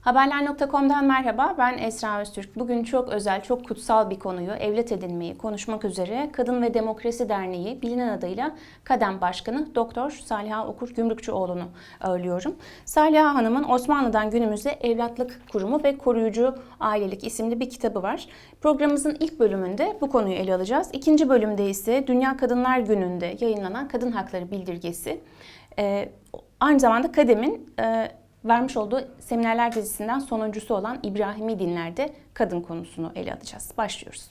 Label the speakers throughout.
Speaker 1: Haberler.com'dan merhaba, ben Esra Öztürk. Bugün çok özel, çok kutsal bir konuyu, evlat edinmeyi konuşmak üzere Kadın ve Demokrasi Derneği bilinen adıyla Kadem Başkanı Doktor Saliha Okur Gümrükçüoğlu'nu ağırlıyorum. Saliha Hanım'ın Osmanlı'dan günümüze Evlatlık Kurumu ve Koruyucu Ailelik isimli bir kitabı var. Programımızın ilk bölümünde bu konuyu ele alacağız. İkinci bölümde ise Dünya Kadınlar Günü'nde yayınlanan Kadın Hakları Bildirgesi. Ee, aynı zamanda Kadem'in e, vermiş olduğu seminerler dizisinden sonuncusu olan İbrahimi Dinler'de kadın konusunu ele alacağız. Başlıyoruz.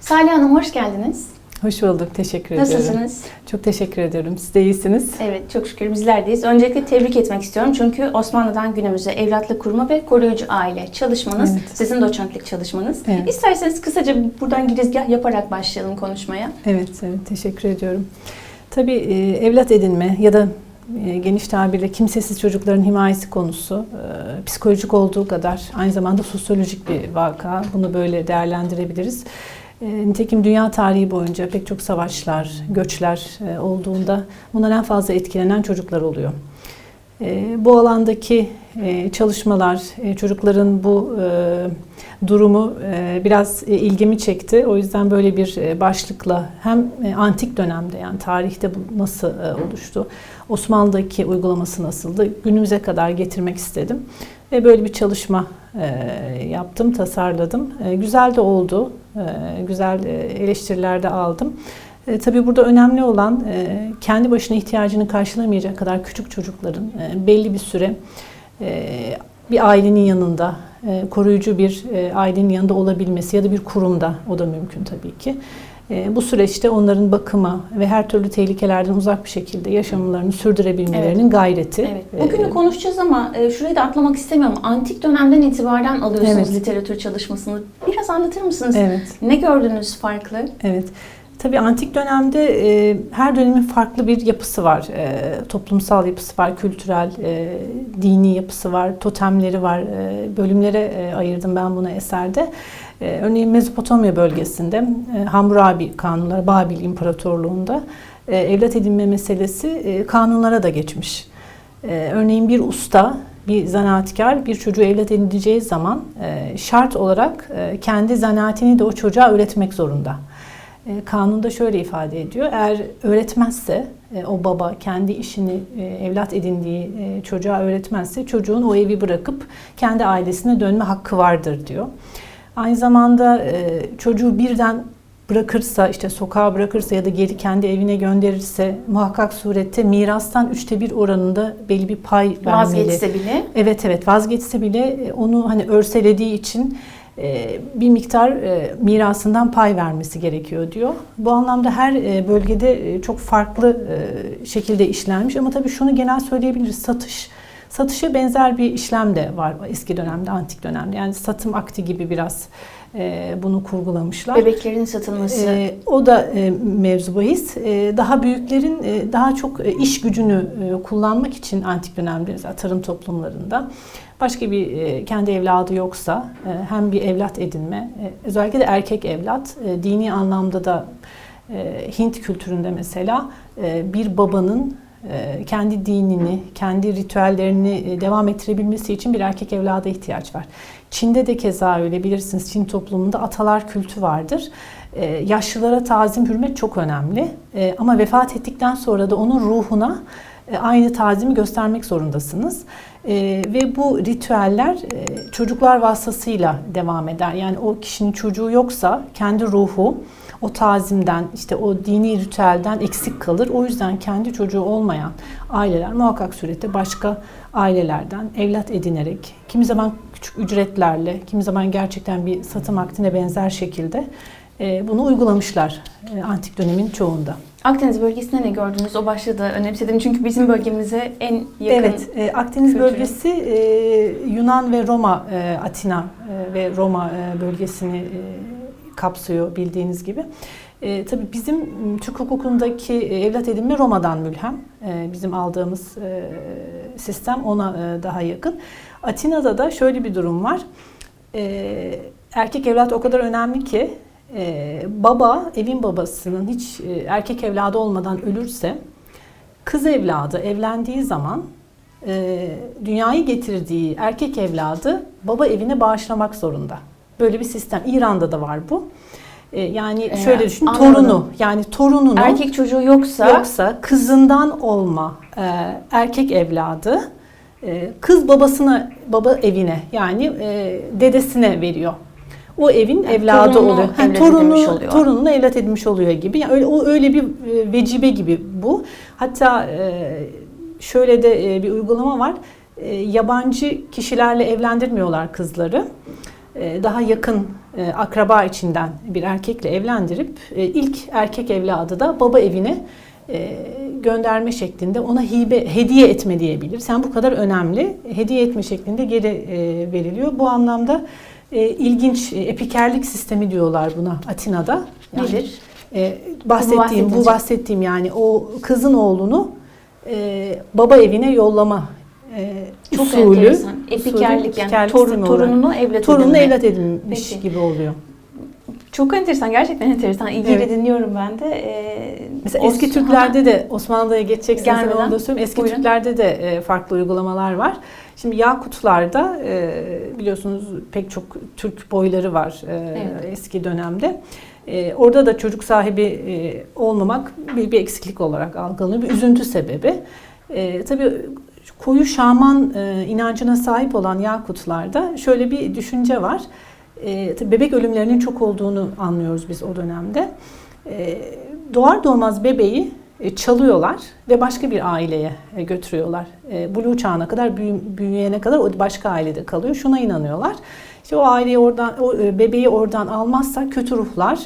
Speaker 1: Salih Hanım hoş geldiniz.
Speaker 2: Hoş bulduk, teşekkür ediyorum.
Speaker 1: Nasılsınız?
Speaker 2: Çok teşekkür ediyorum. Siz de iyisiniz.
Speaker 1: Evet çok şükür bizler deyiz. Öncelikle tebrik etmek istiyorum çünkü Osmanlı'dan günümüze evlatlık kurma ve koruyucu aile çalışmanız,
Speaker 2: Evet.
Speaker 1: sizin doçentlik çalışmanız.
Speaker 2: Evet.
Speaker 1: İsterseniz kısaca buradan girizgah yaparak başlayalım konuşmaya.
Speaker 2: Evet, evet teşekkür ediyorum. Tabii e, evlat edinme ya da e, geniş tabirle kimsesiz çocukların himayesi konusu e, psikolojik olduğu kadar aynı zamanda sosyolojik bir vaka. Bunu böyle değerlendirebiliriz. E, Nitekim dünya tarihi boyunca pek çok savaşlar, göçler e, olduğunda bundan en fazla etkilenen çocuklar oluyor. E, Bu alandaki e, çalışmalar, e, çocukların bu durumu biraz ilgimi çekti. O yüzden böyle bir başlıkla hem antik dönemde yani tarihte bu nasıl oluştu, Osmanlı'daki uygulaması nasıldı, günümüze kadar getirmek istedim. Ve böyle bir çalışma yaptım, tasarladım. Güzel de oldu, güzel e, eleştiriler de aldım. E, tabii burada önemli olan e, kendi başına ihtiyacını karşılamayacak kadar küçük çocukların e, belli bir süre e, bir ailenin yanında, e, koruyucu bir e, ailenin yanında olabilmesi ya da bir kurumda o da mümkün tabii ki. E, bu süreçte onların bakımı ve her türlü tehlikelerden uzak bir şekilde yaşamlarını sürdürebilmelerinin gayreti.
Speaker 1: Evet. Bugünü
Speaker 2: E,
Speaker 1: konuşacağız ama e, şurayı da atlamak istemiyorum. Antik dönemden itibaren alıyorsunuz
Speaker 2: Evet.
Speaker 1: literatür çalışmasını. Biraz anlatır mısınız?
Speaker 2: Evet.
Speaker 1: Ne gördünüz farklı?
Speaker 2: Evet. Tabii antik dönemde e, her dönemin farklı bir yapısı var. E, toplumsal yapısı var, kültürel, e, dini yapısı var, totemleri var. E, bölümlere e, ayırdım ben bunu eserde. E, örneğin Mezopotamya bölgesinde e, Hammurabi kanunları, Babil İmparatorluğu'nda e, evlat edinme meselesi e, kanunlara da geçmiş. E, örneğin bir usta, bir zanaatkar bir çocuğu evlat edineceği zaman şart olarak kendi zanaatini de o çocuğa öğretmek zorunda. E, Kanunda şöyle ifade ediyor. Eğer öğretmezse o baba kendi işini evlat edindiği çocuğa öğretmezse çocuğun o evi bırakıp kendi ailesine dönme hakkı vardır diyor. Aynı zamanda e, çocuğu birden bırakırsa işte sokağa bırakırsa ya da geri kendi evine gönderirse muhakkak surette mirastan üçte bir oranında belli bir pay vermeli.
Speaker 1: Vazgeçse bile.
Speaker 2: Evet evet vazgeçse bile e, onu hani örselediği için e, bir miktar e, mirasından pay vermesi gerekiyor diyor. Bu anlamda her bölgede çok farklı şekilde işlenmiş ama tabii şunu genel söyleyebiliriz satış satışa benzer bir işlem de var eski dönemde antik dönemde yani satım akti gibi biraz e, bunu kurgulamışlar.
Speaker 1: Bebeklerin satılması.
Speaker 2: Ee, o da e, mevzu bahis. Ee, daha büyüklerin e, daha çok e, iş gücünü e, kullanmak için antik dönemde mesela tarım toplumlarında başka bir e, kendi evladı yoksa e, hem bir evlat edinme, e, özellikle de erkek evlat, e, dini anlamda da e, Hint kültüründe mesela e, bir babanın e, kendi dinini, kendi ritüellerini e, devam ettirebilmesi için bir erkek evlada ihtiyaç var. Çin'de de keza öyle bilirsiniz Çin toplumunda atalar kültü vardır. Ee, yaşlılara tazim, hürmet çok önemli. Ama vefat ettikten sonra da onun ruhuna e, aynı tazimi göstermek zorundasınız. Ee, ve bu ritüeller e, çocuklar vasıtasıyla devam eder. Yani o kişinin çocuğu yoksa kendi ruhu o tazimden, işte o dini ritüelden eksik kalır. O yüzden kendi çocuğu olmayan aileler muhakkak surette başka ailelerden evlat edinerek, kimi zaman küçük ücretlerle, kimi zaman gerçekten bir satım aktine benzer şekilde e, bunu uygulamışlar e, antik dönemin çoğunda.
Speaker 1: Akdeniz bölgesinde ne gördünüz? O başlığı da önemsedim çünkü bizim bölgemize en yakın.
Speaker 2: Evet, e, Akdeniz
Speaker 1: kültürü.
Speaker 2: bölgesi e, Yunan ve Roma, e, Atina e, ve Roma e, bölgesini e, kapsıyor bildiğiniz gibi. E, tabii bizim Türk hukukundaki e, evlat edinme Roma'dan mülhem. E, bizim aldığımız e, sistem ona e, daha yakın. Atina'da da şöyle bir durum var. E, erkek evlat o kadar önemli ki e, baba evin babasının hiç e, erkek evladı olmadan ölürse kız evladı evlendiği zaman e, dünyayı getirdiği erkek evladı baba evine bağışlamak zorunda. Böyle bir sistem. İran'da da var bu. E, yani
Speaker 1: Ee,
Speaker 2: şöyle düşün
Speaker 1: anladım.
Speaker 2: torunu yani torununu
Speaker 1: Erkek çocuğu yoksa,
Speaker 2: yoksa kızından olma e, erkek evladı e, kız babasına baba evine yani e, dedesine veriyor. O evin
Speaker 1: Yani
Speaker 2: evladı
Speaker 1: torununu
Speaker 2: oluyor.
Speaker 1: Evlat
Speaker 2: torunu
Speaker 1: oluyor.
Speaker 2: torununu evlat edinmiş oluyor gibi. Yani öyle o öyle bir e, vecibe gibi bu. Hatta e, şöyle de e, bir uygulama var. Yabancı kişilerle evlendirmiyorlar kızları. Daha yakın akraba içinden bir erkekle evlendirip ilk erkek evladı da baba evine gönderme şeklinde ona hibe hediye etme diyebilir. Sen bu kadar önemli hediye etme şeklinde geri veriliyor. Bu anlamda e, ilginç e, epikerlik sistemi diyorlar buna Atina'da. Yani,
Speaker 1: nedir?
Speaker 2: e, bahsettiğim bu
Speaker 1: bahsedince.
Speaker 2: bahsettiğim yani o kızın oğlunu e, baba evine yollama e,
Speaker 1: Çok
Speaker 2: usulü,
Speaker 1: enteresan.
Speaker 2: usulü,
Speaker 1: Epikerlik yani
Speaker 2: epikerlik
Speaker 1: tor-
Speaker 2: sistemi olarak.
Speaker 1: torununu evlat
Speaker 2: torununu
Speaker 1: edinme.
Speaker 2: evlat edinmiş
Speaker 1: Peki.
Speaker 2: gibi oluyor.
Speaker 1: Çok enteresan, gerçekten enteresan. İlgiyle
Speaker 2: Evet.
Speaker 1: dinliyorum ben de. Ee,
Speaker 2: Mesela
Speaker 1: o-
Speaker 2: eski Türklerde de Osmanlı'ya hemen
Speaker 1: Gelmeden.
Speaker 2: onu da söyleyeyim. Eski
Speaker 1: Buyurun.
Speaker 2: Türklerde de e, farklı uygulamalar var. Şimdi Yakutlarda e, biliyorsunuz pek çok Türk boyları var e,
Speaker 1: Evet.
Speaker 2: eski dönemde. E, orada da çocuk sahibi e, olmamak bir, bir eksiklik olarak algılanıyor. Bir üzüntü sebebi. E, tabii koyu şaman e, inancına sahip olan Yakutlarda şöyle bir düşünce var. E, bebek ölümlerinin çok olduğunu anlıyoruz biz o dönemde. E, doğar doğmaz bebeği e, çalıyorlar ve başka bir aileye e, götürüyorlar. E, Buluğ çağına kadar büyü- büyüyene kadar o başka ailede kalıyor. Şuna inanıyorlar. İşte o aileyi oradan o bebeği oradan almazsa kötü ruhlar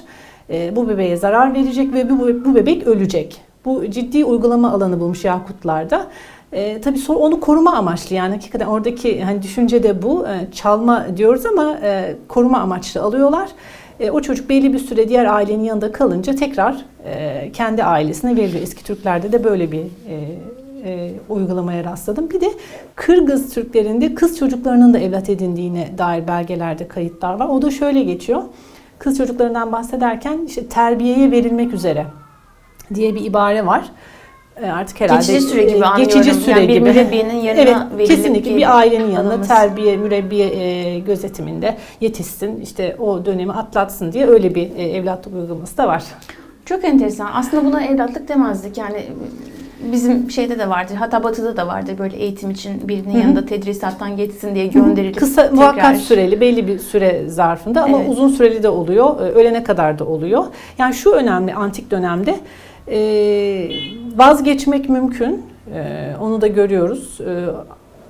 Speaker 2: bu bebeğe zarar verecek ve bu bebek ölecek. Bu ciddi uygulama alanı bulmuş Yakutlarda. E, tabii sonra onu koruma amaçlı yani hakikaten oradaki hani düşünce de bu. E, çalma diyoruz ama e, koruma amaçlı alıyorlar. E, o çocuk belli bir süre diğer ailenin yanında kalınca tekrar e, kendi ailesine veriliyor. Eski Türklerde de böyle bir e, e, uygulamaya rastladım. Bir de Kırgız Türklerinde kız çocuklarının da evlat edindiğine dair belgelerde kayıtlar var. O da şöyle geçiyor. Kız çocuklarından bahsederken işte terbiyeye verilmek üzere diye bir ibare var. E, artık herhalde
Speaker 1: Geçici süre gibi
Speaker 2: e,
Speaker 1: anlıyorum.
Speaker 2: Geçici süre
Speaker 1: yani bir
Speaker 2: gibi.
Speaker 1: mürebbiyenin yanına
Speaker 2: Evet, kesinlikle
Speaker 1: gelip
Speaker 2: bir ailenin yanına
Speaker 1: alınması.
Speaker 2: terbiye, mürebbiye e, gözetiminde yetişsin, işte o dönemi atlatsın diye öyle bir e, evlatlık uygulaması da var.
Speaker 1: Çok enteresan. Aslında buna evlatlık demezdik. Yani bizim şeyde de vardır. Hatta batıda da vardır böyle eğitim için birinin
Speaker 2: Hı hı.
Speaker 1: yanında tedrisattan geçsin diye gönderilip
Speaker 2: Kısa,
Speaker 1: tekrar-
Speaker 2: muhakkak süreli, belli bir süre zarfında ama
Speaker 1: Evet.
Speaker 2: uzun süreli de oluyor, e, ölene kadar da oluyor. Yani şu önemli antik dönemde e, vazgeçmek mümkün, E, onu da görüyoruz. E,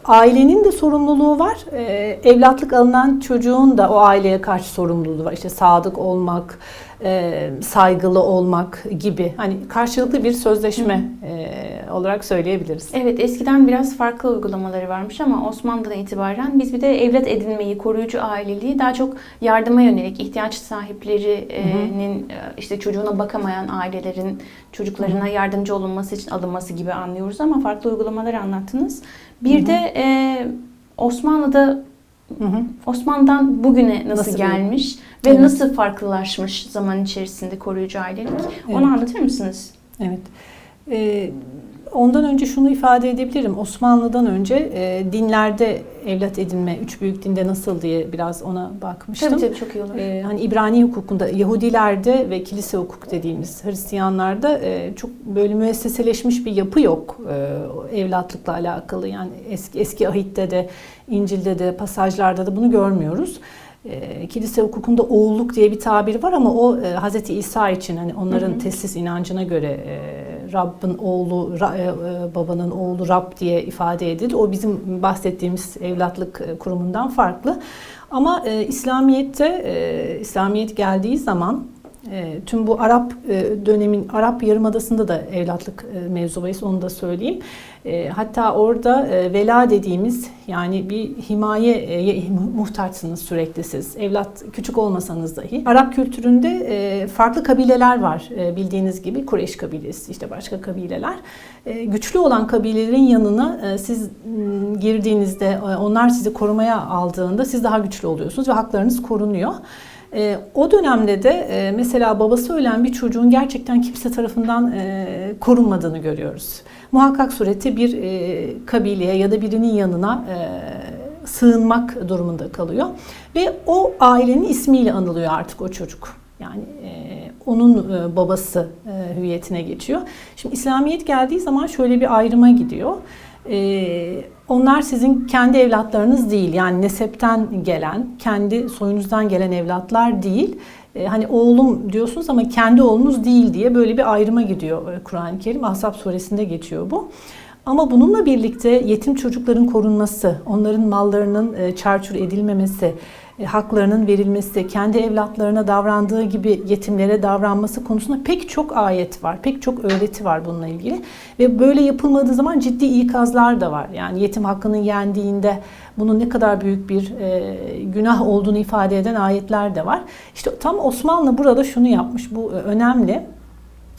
Speaker 2: Ailenin de sorumluluğu var. E, evlatlık alınan çocuğun da o aileye karşı sorumluluğu var. İşte sadık olmak, e, saygılı olmak gibi. Hani karşılıklı bir sözleşme e, olarak söyleyebiliriz.
Speaker 1: Evet eskiden biraz farklı uygulamaları varmış ama Osmanlı'dan itibaren biz bir de evlat edinmeyi, koruyucu aileliği daha çok yardıma yönelik ihtiyaç sahiplerinin e, işte çocuğuna bakamayan ailelerin çocuklarına yardımcı olunması için alınması gibi anlıyoruz ama farklı uygulamalar anlattınız. Bir
Speaker 2: Hı hı.
Speaker 1: de e, Osmanlı'da
Speaker 2: Hı hı.
Speaker 1: Osmanlı'dan bugüne nasıl,
Speaker 2: Nasıl bir-
Speaker 1: gelmiş ve
Speaker 2: Evet.
Speaker 1: nasıl farklılaşmış zaman içerisinde koruyucu ailelik?
Speaker 2: Evet.
Speaker 1: Onu anlatır mısınız?
Speaker 2: Evet. Ee, ondan önce şunu ifade edebilirim. Osmanlı'dan önce e, dinlerde evlat edinme, üç büyük dinde nasıl diye biraz ona bakmıştım.
Speaker 1: Tabii tabii çok iyi olur.
Speaker 2: Ee, hani İbrani hukukunda, Yahudilerde ve kilise hukuk dediğimiz Hristiyanlarda e, çok böyle müesseseleşmiş bir yapı yok e, evlatlıkla alakalı. Yani eski eski ahitte de, İncil'de de, pasajlarda da bunu görmüyoruz. E, kilise hukukunda oğulluk diye bir tabir var ama o e, Hz. İsa için hani onların
Speaker 1: Hı hı.
Speaker 2: teslis inancına göre e, Rabbin oğlu, e, e, babanın oğlu Rab diye ifade edilir. O bizim bahsettiğimiz evlatlık e, kurumundan farklı. Ama İslamiyet'te İslamiyet geldiği zaman e, tüm bu Arap e, dönemin Arap Yarımadası'nda da evlatlık e, mevzu onu da söyleyeyim. E, hatta orada e, vela dediğimiz yani bir himayeye muhtaçsınız sürekli siz. Evlat küçük olmasanız dahi. Arap kültüründe e, farklı kabileler var e, bildiğiniz gibi. Kureyş kabilesi işte başka kabileler. E, güçlü olan kabilelerin yanına e, siz girdiğinizde e, onlar sizi korumaya aldığında siz daha güçlü oluyorsunuz ve haklarınız korunuyor. E, o dönemde de e, mesela babası ölen bir çocuğun gerçekten kimse tarafından e, korunmadığını görüyoruz. Muhakkak surette bir e, kabileye ya da birinin yanına e, sığınmak durumunda kalıyor ve o ailenin ismiyle anılıyor artık o çocuk. Yani e, onun e, babası e, hüviyetine geçiyor. Şimdi İslamiyet geldiği zaman şöyle bir ayrıma gidiyor. E, onlar sizin kendi evlatlarınız değil. Yani nesepten gelen, kendi soyunuzdan gelen evlatlar değil. E, hani oğlum diyorsunuz ama kendi oğlunuz değil diye böyle bir ayrıma gidiyor e, Kur'an-ı Kerim. Ahzab suresinde geçiyor bu. Ama bununla birlikte yetim çocukların korunması, onların mallarının e, çarçur edilmemesi, e, haklarının verilmesi, kendi evlatlarına davrandığı gibi yetimlere davranması konusunda pek çok ayet var, pek çok öğreti var bununla ilgili. Ve böyle yapılmadığı zaman ciddi ikazlar da var. Yani yetim hakkının yendiğinde bunun ne kadar büyük bir e, günah olduğunu ifade eden ayetler de var. İşte tam Osmanlı burada şunu yapmış, bu e, önemli.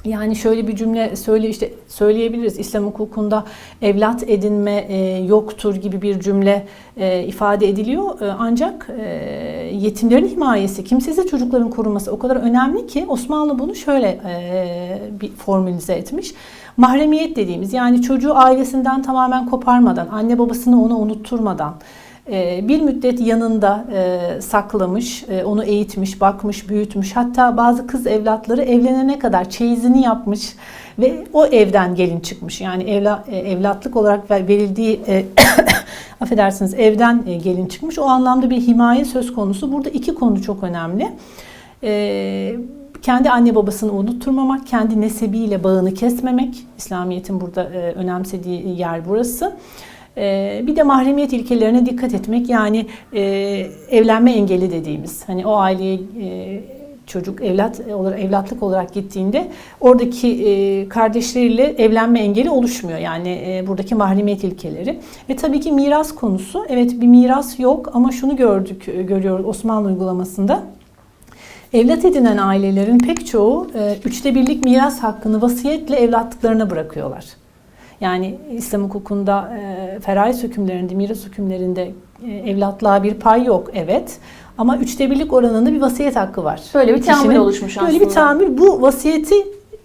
Speaker 2: Yani şöyle bir cümle söyle işte söyleyebiliriz. İslam hukukunda evlat edinme e, yoktur gibi bir cümle e, ifade ediliyor. E, ancak e, yetimlerin himayesi, kimsesiz çocukların korunması o kadar önemli ki Osmanlı bunu şöyle e, bir formülize etmiş. Mahremiyet dediğimiz yani çocuğu ailesinden tamamen koparmadan, anne babasını ona unutturmadan, bir müddet yanında e, saklamış, e, onu eğitmiş, bakmış, büyütmüş. Hatta bazı kız evlatları evlenene kadar çeyizini yapmış ve o evden gelin çıkmış. Yani evla, evlatlık olarak verildiği affedersiniz evden gelin çıkmış. O anlamda bir himaye söz konusu. Burada iki konu çok önemli. Kendi anne babasını unutturmamak, kendi nesebiyle bağını kesmemek. İslamiyet'in burada önemsediği yer burası. Bir de mahremiyet ilkelerine dikkat etmek yani e, evlenme engeli dediğimiz hani o aileye e, çocuk evlat olarak evlatlık olarak gittiğinde oradaki e, kardeşleriyle evlenme engeli oluşmuyor. Yani buradaki mahremiyet ilkeleri. Ve tabii ki miras konusu evet bir miras yok ama şunu gördük görüyoruz Osmanlı uygulamasında. Evlat edinen ailelerin pek çoğu üçte birlik miras hakkını vasiyetle evlatlıklarına bırakıyorlar. Yani İslam hukukunda e, feraiz hükümlerinde, miras hükümlerinde e, evlatlığa bir pay yok evet. Ama üçte birlik oranında bir vasiyet hakkı var.
Speaker 1: Böyle bir tahammül oluşmuş aslında.
Speaker 2: Böyle bir tahammül. Bu vasiyeti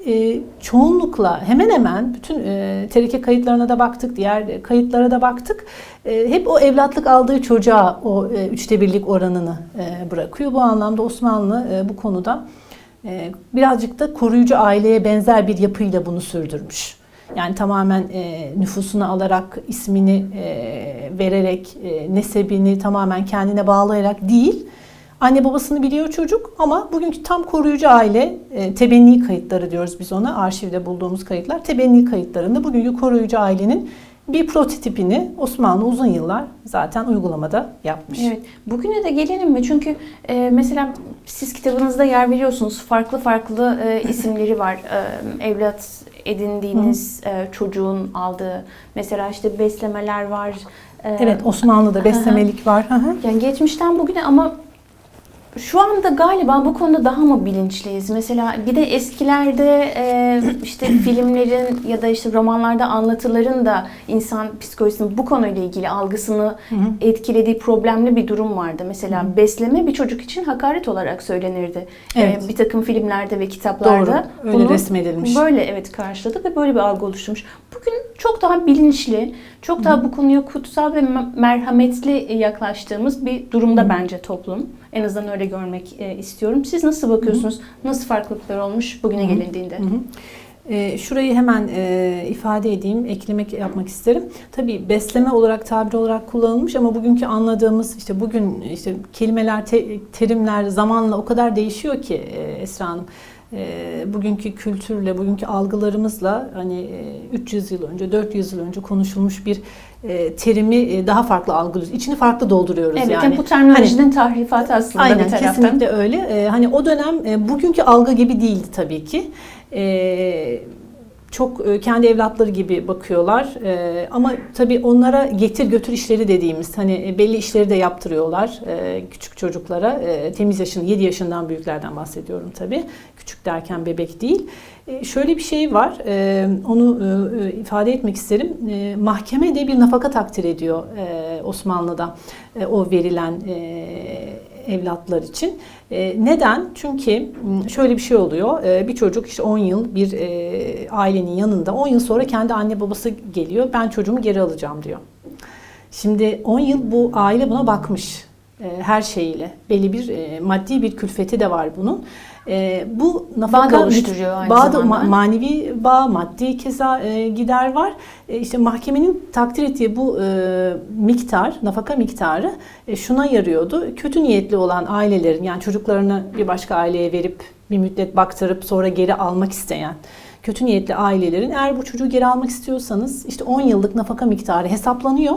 Speaker 2: e, çoğunlukla hemen hemen bütün e, tereke kayıtlarına da baktık, diğer kayıtlara da baktık. E, hep o evlatlık aldığı çocuğa o e, üçte birlik oranını e, bırakıyor. Bu anlamda Osmanlı e, bu konuda e, birazcık da koruyucu aileye benzer bir yapıyla bunu sürdürmüş. Yani tamamen e, nüfusunu alarak, ismini e, vererek, e, nesebini tamamen kendine bağlayarak değil. Anne babasını biliyor çocuk ama bugünkü tam koruyucu aile e, tebenni kayıtları diyoruz biz ona. Arşivde bulduğumuz kayıtlar. Tebenni kayıtlarında bugünkü koruyucu ailenin bir prototipini Osmanlı uzun yıllar zaten uygulamada yapmış.
Speaker 1: Evet. Bugüne de gelelim mi? Çünkü e, mesela siz kitabınızda yer veriyorsunuz. Farklı farklı e, isimleri var. E, evlat edindiğiniz e, çocuğun aldığı. Mesela işte beslemeler var.
Speaker 2: E, evet Osmanlı'da beslemelik var.
Speaker 1: yani geçmişten bugüne ama şu anda galiba bu konuda daha mı bilinçliyiz? Mesela bir de eskilerde e, işte filmlerin ya da işte romanlarda anlatıların da insan psikolojisinin bu konuyla ilgili algısını hı hı. etkilediği problemli bir durum vardı. Mesela hı. besleme bir çocuk için hakaret olarak söylenirdi. Evet. E, bir takım filmlerde ve kitaplarda.
Speaker 2: Doğru. Öyle resmedilmiş.
Speaker 1: Böyle evet karşıladı ve böyle bir algı oluşturmuş. Bugün çok daha bilinçli, çok daha bu konuya kutsal ve merhametli yaklaştığımız bir durumda bence toplum. En azından öyle görmek e, istiyorum. Siz nasıl bakıyorsunuz? Nasıl farklılıklar olmuş bugüne gelindiğinde? Hı hı.
Speaker 2: E, şurayı hemen e, ifade edeyim, eklemek yapmak isterim. Tabii besleme olarak, tabir olarak kullanılmış ama bugünkü anladığımız işte bugün işte kelimeler, te, terimler zamanla o kadar değişiyor ki e, Esra Hanım. E, bugünkü kültürle, bugünkü algılarımızla hani e, 300 yıl önce, 400 yıl önce konuşulmuş bir e, terimi e, daha farklı algılıyoruz. İçini farklı dolduruyoruz
Speaker 1: evet,
Speaker 2: yani.
Speaker 1: Evet, bu terminolojinin hani, tahrifatı aslında
Speaker 2: aynen,
Speaker 1: bir taraftan.
Speaker 2: Kesinlikle öyle. E, hani o dönem e, bugünkü algı gibi değildi tabii ki. E, çok e, kendi evlatları gibi bakıyorlar. E, ama tabii onlara getir götür işleri dediğimiz hani e, belli işleri de yaptırıyorlar küçük çocuklara. Temiz yaşın 7 yaşından büyüklerden bahsediyorum tabii. Küçük derken bebek değil. Şöyle bir şey var. Onu ifade etmek isterim. Mahkeme de bir nafaka takdir ediyor Osmanlı'da o verilen evlatlar için. E, neden? Çünkü şöyle bir şey oluyor. E, bir çocuk işte 10 yıl bir e, ailenin yanında 10 yıl sonra kendi anne babası geliyor. Ben çocuğumu geri alacağım diyor. Şimdi 10 yıl bu aile buna bakmış her şeyiyle. Belli bir maddi bir külfeti de var bunun. E, bu nafaka
Speaker 1: da oluşturuyor aynı
Speaker 2: bağ da-
Speaker 1: zamanda.
Speaker 2: ma- manevi bağ, maddi keza e, gider var. E, işte mahkemenin takdir ettiği bu e, miktar, nafaka miktarı e, şuna yarıyordu. Kötü niyetli olan ailelerin yani çocuklarını bir başka aileye verip bir müddet baktırıp sonra geri almak isteyen kötü niyetli ailelerin eğer bu çocuğu geri almak istiyorsanız işte 10 yıllık nafaka miktarı hesaplanıyor.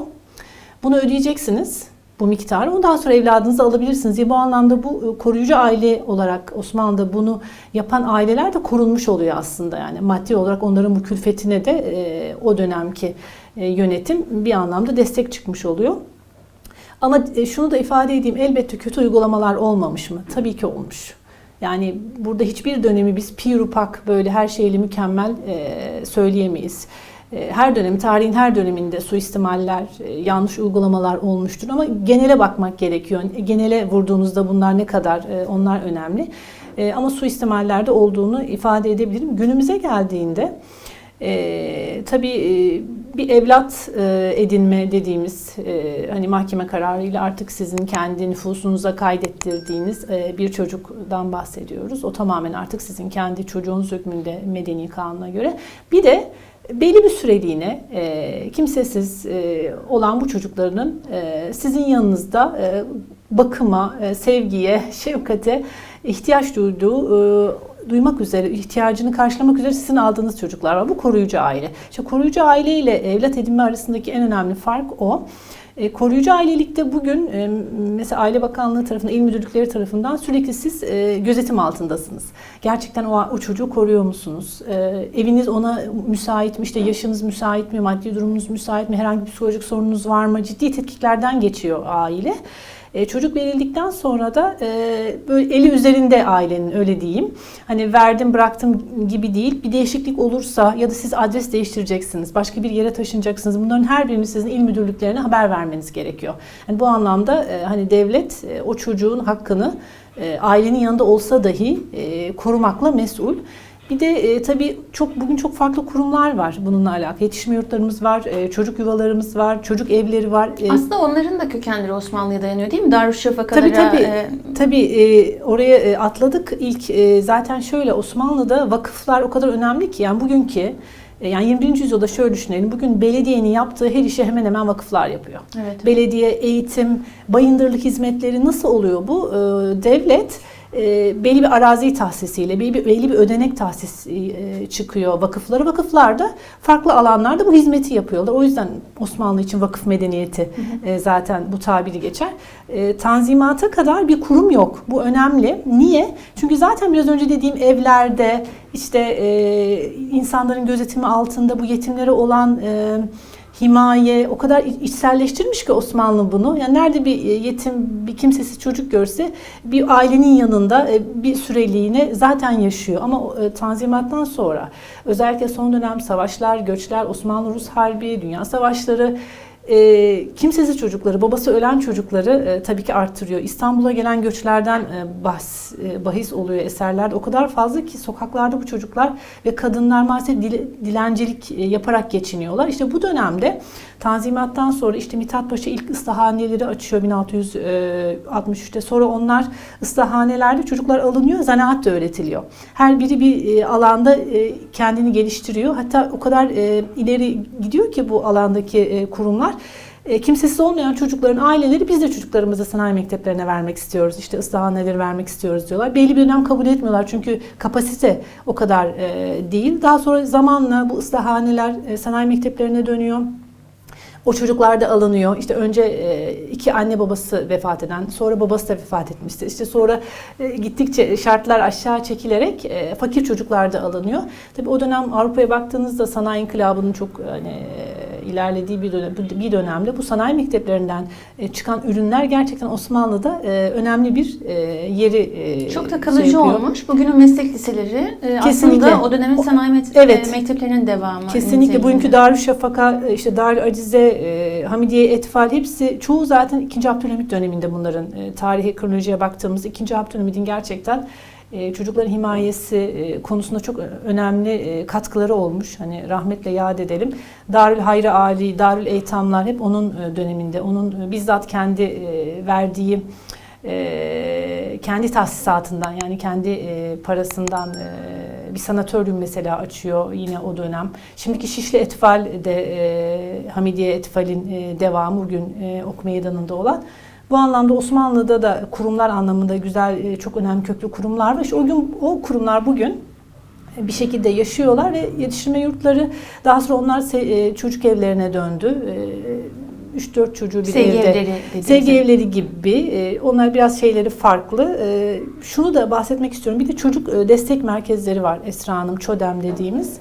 Speaker 2: Bunu ödeyeceksiniz bu miktarı. Ondan sonra evladınızı alabilirsiniz diye bu anlamda bu e, koruyucu aile olarak Osmanlı'da bunu yapan aileler de korunmuş oluyor aslında. Yani maddi olarak onların bu külfetine de e, o dönemki e, yönetim bir anlamda destek çıkmış oluyor. Ama şunu da ifade edeyim elbette kötü uygulamalar olmamış mı? Tabii ki olmuş. Yani burada hiçbir dönemi biz pirupak böyle her şeyle mükemmel söyleyemeyiz. E, Her dönemi, tarihin her döneminde suistimaller, e, yanlış uygulamalar olmuştur ama genele bakmak gerekiyor. Genele vurduğunuzda bunlar ne kadar e, onlar önemli. E, Ama suistimallerde olduğunu ifade edebilirim. Günümüze geldiğinde e, tabii e, bir evlat e, edinme dediğimiz e, hani mahkeme kararıyla artık sizin kendi nüfusunuza kaydettirdiğiniz e, bir çocuktan bahsediyoruz. O tamamen artık sizin kendi çocuğunuz hükmünde medeni kanuna göre. Bir de belli bir süreliğine e, kimsesiz e, olan bu çocuklarının e, sizin yanınızda e, bakıma, e, sevgiye, şefkate ihtiyaç duyduğu e, duymak üzere, ihtiyacını karşılamak üzere sizin aldığınız çocuklar var. Bu koruyucu aile. İşte koruyucu aile ile evlat edinme arasındaki en önemli fark o. E, koruyucu ailelikte bugün e, mesela Aile Bakanlığı tarafından, il müdürlükleri tarafından sürekli siz e, gözetim altındasınız. Gerçekten o, o çocuğu koruyor musunuz? E, eviniz ona müsait mi? İşte yaşınız müsait mi? Maddi durumunuz müsait mi? Herhangi bir psikolojik sorununuz var mı? Ciddi tetkiklerden geçiyor aile. E, çocuk verildikten sonra da e, böyle eli üzerinde ailenin öyle diyeyim. Hani verdim bıraktım gibi değil. Bir değişiklik olursa ya da siz adres değiştireceksiniz, başka bir yere taşınacaksınız. Bunların her birini sizin il müdürlüklerine haber vermeniz gerekiyor. Yani bu anlamda e, hani devlet e, o çocuğun hakkını e, ailenin yanında olsa dahi e, korumakla mesul. Bir de e, tabii çok bugün çok farklı kurumlar var bununla alakalı. Yetişme yurtlarımız var, e, çocuk yuvalarımız var, çocuk evleri var. E,
Speaker 1: Aslında onların da kökenleri Osmanlı'ya dayanıyor değil mi? Darüşşafakalara.
Speaker 2: Tabii tabii.
Speaker 1: e,
Speaker 2: Tabii e, oraya e, atladık. İlk e, zaten şöyle Osmanlı'da vakıflar o kadar önemli ki yani bugünkü e, yani 21. yüzyılda şöyle düşünelim. Bugün belediyenin yaptığı her işi hemen hemen vakıflar yapıyor.
Speaker 1: evet.
Speaker 2: Belediye, eğitim, bayındırlık hizmetleri nasıl oluyor bu? E, devlet e, belli bir arazi tahsisiyle, belli bir, belli bir ödenek tahsisi e, çıkıyor vakıfları. Vakıflar da farklı alanlarda bu hizmeti yapıyorlar. O yüzden Osmanlı için vakıf medeniyeti e, zaten bu tabiri geçer. E, tanzimata kadar bir kurum yok. Bu önemli. Niye? Çünkü zaten biraz önce dediğim evlerde işte e, insanların gözetimi altında bu yetimlere olan e, himaye o kadar iç- içselleştirmiş ki Osmanlı bunu. Yani nerede bir e, yetim, bir kimsesiz çocuk görse bir ailenin yanında e, bir süreliğine zaten yaşıyor. Ama e, Tanzimat'tan sonra özellikle son dönem savaşlar, göçler, Osmanlı-Rus Harbi, Dünya Savaşları e, kimsesiz çocukları, babası ölen çocukları e, tabii ki artırıyor. İstanbul'a gelen göçlerden e, bahs, e, bahis oluyor eserlerde. O kadar fazla ki sokaklarda bu çocuklar ve kadınlar maalesef dile- dilencilik e, yaparak geçiniyorlar. İşte bu dönemde Tanzimat'tan sonra işte Mithat Paşa ilk ıslahaneleri açıyor 1663'te. Sonra onlar ıslahanelerde çocuklar alınıyor, zanaat da öğretiliyor. Her biri bir e, alanda e, kendini geliştiriyor. Hatta o kadar e, ileri gidiyor ki bu alandaki e, kurumlar. E, kimsesiz olmayan çocukların aileleri biz de çocuklarımızı sanayi mekteplerine vermek istiyoruz. İşte ıslahaneleri vermek istiyoruz diyorlar. Belli bir dönem kabul etmiyorlar çünkü kapasite o kadar e, değil. Daha sonra zamanla bu ıslahaneler e, sanayi mekteplerine dönüyor. O çocuklar da alınıyor. İşte önce e, iki anne babası vefat eden, sonra babası da vefat etmişti. İşte sonra e, gittikçe şartlar aşağı çekilerek e, fakir çocuklar da alınıyor. Tabii o dönem Avrupa'ya baktığınızda sanayi inkılabının çok hani ilerlediği bir dönem, bir dönemde bu sanayi mekteplerinden e, çıkan ürünler gerçekten Osmanlı'da e, önemli bir e, yeri
Speaker 1: Çok da
Speaker 2: şey
Speaker 1: kalıcı
Speaker 2: yapıyor.
Speaker 1: olmuş. Bugünün meslek liseleri
Speaker 2: Kesinlikle.
Speaker 1: aslında o dönemin sanayi met-
Speaker 2: Evet.
Speaker 1: mekteplerinin devamı.
Speaker 2: Kesinlikle bugünkü Darüşşafaka, işte Darülacize, e, Hamidiye, Etfal hepsi çoğu zaten 2. Abdülhamit döneminde bunların tarihi kronolojiye baktığımız 2. Abdülhamit'in gerçekten çocukların himayesi e, konusunda çok önemli e, katkıları olmuş. Hani rahmetle yad edelim. Darül Hayri Ali, Darül Eytamlar hep onun e, döneminde. Onun e, bizzat kendi e, verdiği e, kendi tahsisatından yani kendi e, parasından e, bir sanatoryum mesela açıyor yine o dönem. Şimdiki Şişli Etfal de e, Hamidiye Etfal'in e, devamı bugün e, ok meydanında olan. Bu anlamda Osmanlı'da da kurumlar anlamında güzel, e, çok önemli köklü kurumlar var. İşte o gün o kurumlar bugün bir şekilde yaşıyorlar ve yetiştirme yurtları daha sonra onlar e, çocuk evlerine döndü. E, 3-4 çocuğu bir
Speaker 1: Sevgi
Speaker 2: evde.
Speaker 1: evleri.
Speaker 2: Sevgi evleri gibi. e, Onlar biraz şeyleri farklı. E, Şunu da bahsetmek istiyorum. Bir de çocuk e, destek merkezleri var. Esra Hanım, ÇODEM dediğimiz.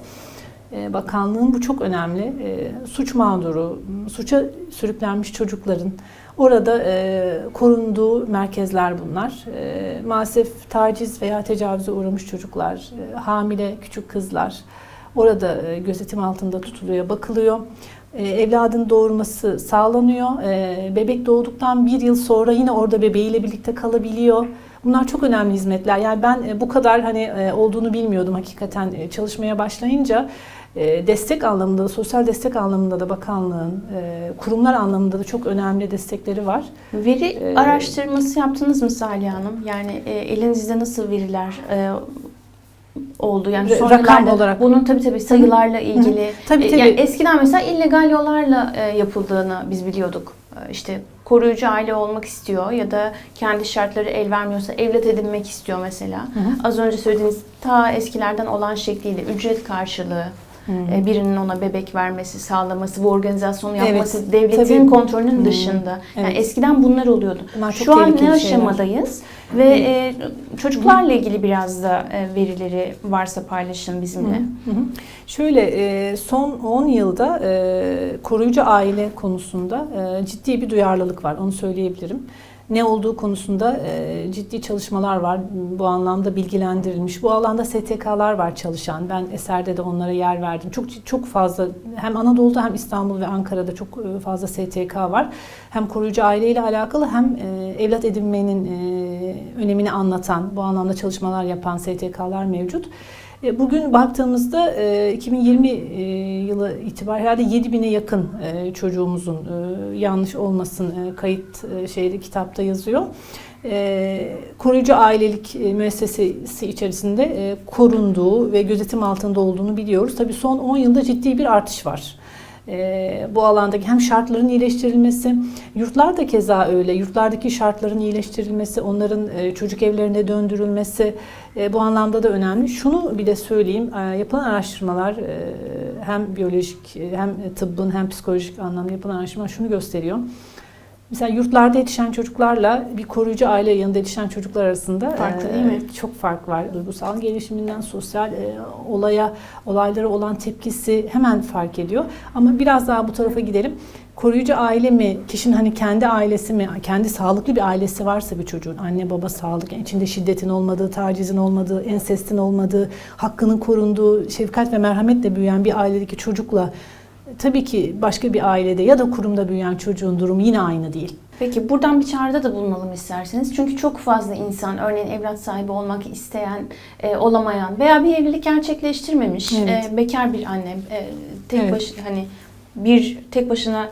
Speaker 2: E, Bakanlığın bu çok önemli. E, Suç mağduru, suça sürüklenmiş çocukların orada e, korunduğu merkezler bunlar. E, Maalesef taciz veya tecavüze uğramış çocuklar, e, hamile küçük kızlar orada e, gözetim altında tutuluyor, bakılıyor. E, Evladın doğurması sağlanıyor. E, Bebek doğduktan bir yıl sonra yine orada bebeğiyle birlikte kalabiliyor. Bunlar çok önemli hizmetler. Yani ben e, bu kadar hani e, olduğunu bilmiyordum hakikaten e, çalışmaya başlayınca. E, Destek anlamında da, sosyal destek anlamında da bakanlığın, e, kurumlar anlamında da çok önemli destekleri var.
Speaker 1: Veri
Speaker 2: Ee,
Speaker 1: araştırması yaptınız mı Salih Hanım? Yani e, elinizde nasıl veriler e, oldu? Yani son
Speaker 2: rakam olarak.
Speaker 1: bunun tabii tabii sayılarla ilgili.
Speaker 2: Tabii,
Speaker 1: e,
Speaker 2: tabii.
Speaker 1: Yani eskiden mesela illegal yollarla e, yapıldığını biz biliyorduk. E, İşte koruyucu aile olmak istiyor ya da kendi şartları el vermiyorsa evlat edinmek istiyor mesela.
Speaker 2: hı.
Speaker 1: Az önce söylediğiniz ta eskilerden olan şekliyle ücret karşılığı e, birinin ona bebek vermesi, sağlaması, bu organizasyonu
Speaker 2: Evet,
Speaker 1: yapması devletin
Speaker 2: tabii.
Speaker 1: kontrolünün
Speaker 2: Hı.
Speaker 1: dışında. Yani
Speaker 2: Evet.
Speaker 1: eskiden bunlar oluyordu.
Speaker 2: Bunlar
Speaker 1: Şu an ne
Speaker 2: şeyler.
Speaker 1: aşamadayız ve e, çocuklarla ilgili biraz da e, verileri varsa paylaşın bizimle.
Speaker 2: Hı hı. Şöyle e, son 10 yılda e, koruyucu aile konusunda e, ciddi bir duyarlılık var. Onu söyleyebilirim. Ne olduğu konusunda e, ciddi çalışmalar var. Bu anlamda bilgilendirilmiş. Bu alanda STK'lar var çalışan. Ben eserde de onlara yer verdim. Çok çok fazla hem Anadolu'da hem İstanbul ve Ankara'da çok e, fazla STK var. Hem koruyucu aileyle alakalı hem e, evlat edinmenin önemini anlatan, bu anlamda çalışmalar yapan STK'lar mevcut. E, Bugün baktığımızda e, 2020 e, yılı itibariyle herhalde 7000'e yakın e, çocuğumuzun e, yanlış olmasın e, kayıt e, şeyde kitapta yazıyor. E, Koruyucu ailelik e, müessesesi içerisinde e, korunduğu ve gözetim altında olduğunu biliyoruz. Tabii son 10 yılda ciddi bir artış var. E, bu alandaki hem şartların iyileştirilmesi, yurtlar da keza öyle. Yurtlardaki şartların iyileştirilmesi, onların e, çocuk evlerine döndürülmesi e, bu anlamda da önemli. Şunu bir de söyleyeyim, e, yapılan araştırmalar e, hem biyolojik e, hem tıbbın hem psikolojik anlamda yapılan araştırmalar şunu gösteriyor. Mesela yurtlarda yetişen çocuklarla bir koruyucu aile yanında yetişen çocuklar arasında
Speaker 1: Farklı
Speaker 2: e,
Speaker 1: değil mi?
Speaker 2: Çok fark var. Duygusal gelişiminden sosyal e, olaya, olaylara olan tepkisi hemen fark ediyor. Ama biraz daha bu tarafa gidelim. Koruyucu aile mi, kişinin hani kendi ailesi mi, kendi sağlıklı bir ailesi varsa bir çocuğun, anne baba sağlık, içinde şiddetin olmadığı, tacizin olmadığı, ensestin olmadığı, hakkının korunduğu, şefkat ve merhametle büyüyen bir ailedeki çocukla tabii ki başka bir ailede ya da kurumda büyüyen çocuğun durumu yine aynı değil.
Speaker 1: Peki buradan bir çağrıda da bulunalım isterseniz. Çünkü çok fazla insan örneğin evlat sahibi olmak isteyen, e, olamayan veya bir evlilik gerçekleştirmemiş
Speaker 2: Evet.
Speaker 1: e, bekar bir anne, e, tek
Speaker 2: Evet.
Speaker 1: baş hani bir tek başına e,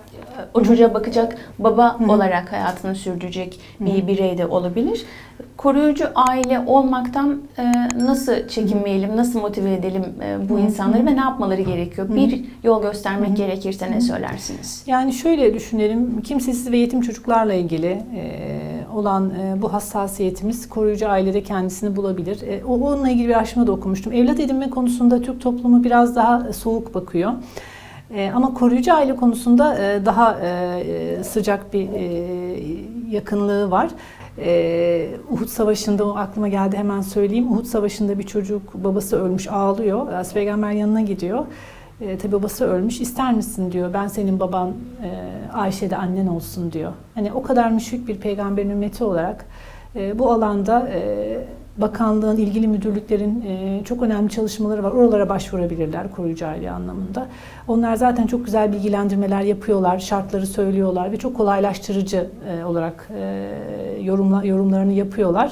Speaker 1: o çocuğa bakacak baba
Speaker 2: Hı hı.
Speaker 1: olarak hayatını sürdürecek bir
Speaker 2: Hı.
Speaker 1: birey de olabilir. Koruyucu aile olmaktan e, nasıl çekinmeyelim, nasıl motive edelim e, bu
Speaker 2: Hı hı.
Speaker 1: insanları ve ne yapmaları gerekiyor?
Speaker 2: Hı hı.
Speaker 1: Bir yol göstermek
Speaker 2: Hı hı.
Speaker 1: gerekirse ne söylersiniz?
Speaker 2: Yani şöyle düşünelim, kimsesiz ve yetim çocuklarla ilgili e, olan e, bu hassasiyetimiz koruyucu ailede kendisini bulabilir. E, o onunla ilgili bir araştırma da okumuştum. Evlat edinme konusunda Türk toplumu biraz daha soğuk bakıyor. E, ama koruyucu aile konusunda e, daha e, sıcak bir yakınlığı var. Uhud Savaşı'nda o aklıma geldi hemen söyleyeyim. Uhud Savaşı'nda bir çocuk babası ölmüş ağlıyor. Hazreti Peygamber yanına gidiyor. E, tabii babası ölmüş. İster misin diyor. Ben senin baban e, Ayşe de annen olsun diyor. Hani o kadar müşfik bir peygamberin ümmeti olarak e, bu alanda e, bakanlığın, ilgili müdürlüklerin e, çok önemli çalışmaları var. Oralara başvurabilirler koruyucu aile anlamında. Onlar zaten çok güzel bilgilendirmeler yapıyorlar, şartları söylüyorlar ve çok kolaylaştırıcı e, olarak e, yorumla, yorumlarını yapıyorlar.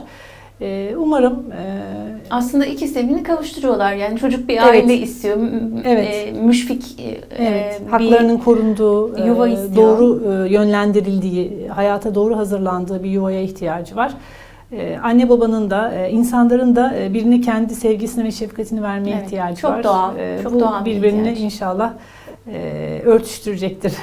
Speaker 2: E, umarım e,
Speaker 1: Aslında ikisi birbirini kavuşturuyorlar. Yani çocuk bir
Speaker 2: Evet.
Speaker 1: aile istiyor. m-
Speaker 2: Evet.
Speaker 1: e, müşfik e,
Speaker 2: Evet,
Speaker 1: bir-
Speaker 2: haklarının korunduğu, e,
Speaker 1: yuva istiyor.
Speaker 2: doğru e, yönlendirildiği, hayata doğru hazırlandığı bir yuvaya ihtiyacı var. E, Anne babanın da, e, insanların da e, birine kendi sevgisini ve şefkatini vermeye
Speaker 1: Evet,
Speaker 2: ihtiyacı
Speaker 1: çok
Speaker 2: var.
Speaker 1: doğal,
Speaker 2: E,
Speaker 1: çok
Speaker 2: Bu
Speaker 1: doğal bir
Speaker 2: birbirini
Speaker 1: ihtiyaç.
Speaker 2: inşallah e, örtüştürecektir.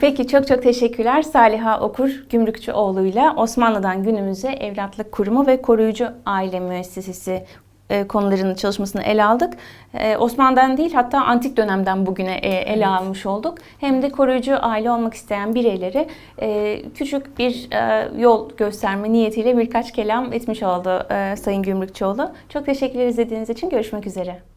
Speaker 1: Peki çok çok teşekkürler. Saliha Okur Gümrükçüoğlu'yla Osmanlı'dan günümüze evlatlık kurumu ve koruyucu aile müessesesi e, konularının çalışmasını ele aldık. E, Osmanlı'dan değil hatta antik dönemden bugüne e, ele
Speaker 2: Evet.
Speaker 1: almış olduk. Hem de koruyucu aile olmak isteyen bireyleri e, küçük bir e, yol gösterme niyetiyle birkaç kelam etmiş oldu e, Sayın Gümrükçüoğlu. Çok teşekkürler izlediğiniz için. Görüşmek üzere.